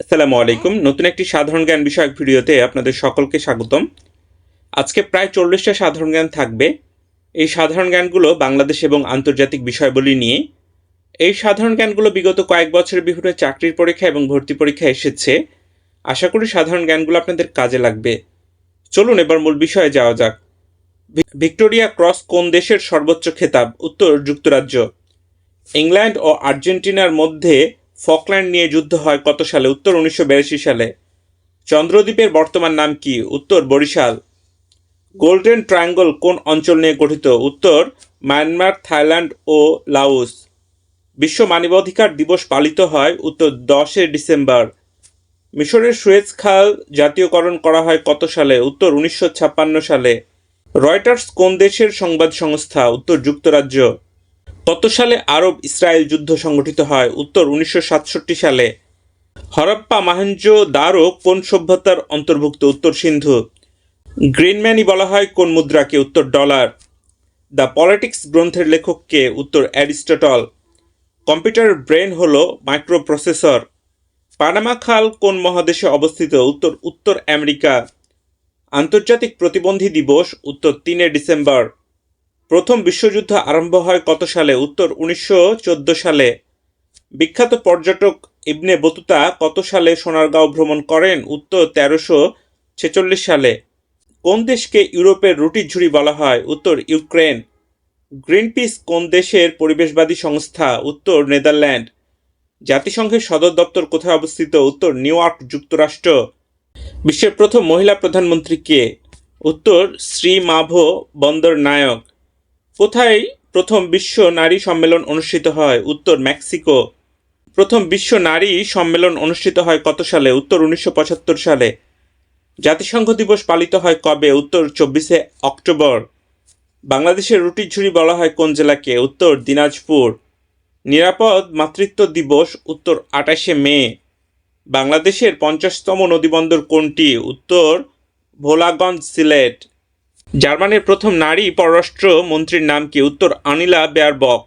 আসসালামু আলাইকুম। নতুন একটি সাধারণ জ্ঞান বিষয়ক ভিডিওতে আপনাদের সকলকে স্বাগতম। আজকে প্রায় চল্লিশটা সাধারণ জ্ঞান থাকবে। এই সাধারণ জ্ঞানগুলো বাংলাদেশ এবং আন্তর্জাতিক বিষয়বলি নিয়ে। এই সাধারণ জ্ঞানগুলো বিগত কয়েক বছরের বিভিন্ন চাকরির পরীক্ষা এবং ভর্তি পরীক্ষা এসেছে। আশা করি সাধারণ জ্ঞানগুলো আপনাদের কাজে লাগবে। চলুন এবার মূল বিষয়ে যাওয়া যাক। ভিক্টোরিয়া ক্রস কোন দেশের সর্বোচ্চ খেতাব? উত্তর, যুক্তরাজ্য। ইংল্যান্ড ও আর্জেন্টিনার মধ্যে ফকল্যান্ড নিয়ে যুদ্ধ হয় কত সালে? উত্তর উনিশশো বিরাশি সালে। চন্দ্রদ্বীপের বর্তমান নাম কি? উত্তর বরিশাল। গোল্ডেন ট্রায়াঙ্গল কোন অঞ্চল নিয়ে গঠিত? উত্তর মায়ানমার, থাইল্যান্ড ও লাওস। বিশ্ব মানবাধিকার দিবস পালিত হয় উত্তর দশে ডিসেম্বর। মিশরের সুয়েজ খাল জাতীয়করণ করা হয় কত সালে? উত্তর উনিশশো ছাপ্পান্ন সালে। রয়টার্স কোন দেশের সংবাদ সংস্থা? উত্তর যুক্তরাজ্য। কত সালে আরব ইসরায়েল যুদ্ধ সংগঠিত হয়। উত্তর উনিশশো সাতষট্টি সালে হরপ্পা মাহেঞ্জো দারো কোন সভ্যতার অন্তর্ভুক্ত? উত্তর সিন্ধু। গ্রিনম্যানই বলা হয় কোন মুদ্রাকে? উত্তর ডলার। দ্য পলিটিক্স গ্রন্থের লেখককে? উত্তর অ্যারিস্টটল। কম্পিউটার ব্রেন হল মাইক্রোপ্রসেসর। পানামা খাল কোন মহাদেশে অবস্থিত? উত্তর উত্তর আমেরিকা। আন্তর্জাতিক প্রতিবন্ধী দিবস, উত্তর তিনে ডিসেম্বর। প্রথম বিশ্বযুদ্ধ আরম্ভ হয় কত সালে? উত্তর, উনিশশো চোদ্দ সালে। বিখ্যাত পর্যটক ইবনে বতুতা কত সালে সোনারগাঁও ভ্রমণ করেন? উত্তর, তেরোশো ছেচল্লিশ সালে। কোন দেশকে ইউরোপের রুটির ঝুড়ি বলা হয়? উত্তর, ইউক্রেন। গ্রিনপিস কোন দেশের পরিবেশবাদী সংস্থা? উত্তর, নেদারল্যান্ড। জাতিসংঘের সদর দপ্তর কোথায় অবস্থিত? উত্তর, নিউ ইয়র্ক যুক্তরাষ্ট্র। বিশ্বের প্রথম মহিলা প্রধানমন্ত্রী কে? উত্তর, শ্রী মাভো বন্দর নায়ক। কোথায় প্রথম বিশ্ব নারী সম্মেলন অনুষ্ঠিত হয়? উত্তর মেক্সিকো। প্রথম বিশ্ব নারী সম্মেলন অনুষ্ঠিত হয় কত সালে? উত্তর উনিশশো পঁচাত্তর সালে। জাতিসংঘ দিবস পালিত হয় কবে? উত্তর চব্বিশে অক্টোবর। বাংলাদেশের রুটির ঝুড়ি বলা হয় কোন জেলাকে? উত্তর দিনাজপুর। নিরাপদ মাতৃত্ব দিবস, উত্তর আটাশে মে। বাংলাদেশের পঞ্চাশতম নদীবন্দর কোনটি? উত্তর ভোলাগঞ্জ সিলেট। জার্মানির প্রথম নারী পররাষ্ট্র মন্ত্রীর নাম কি? উত্তর আনিলা বেয়ারবক।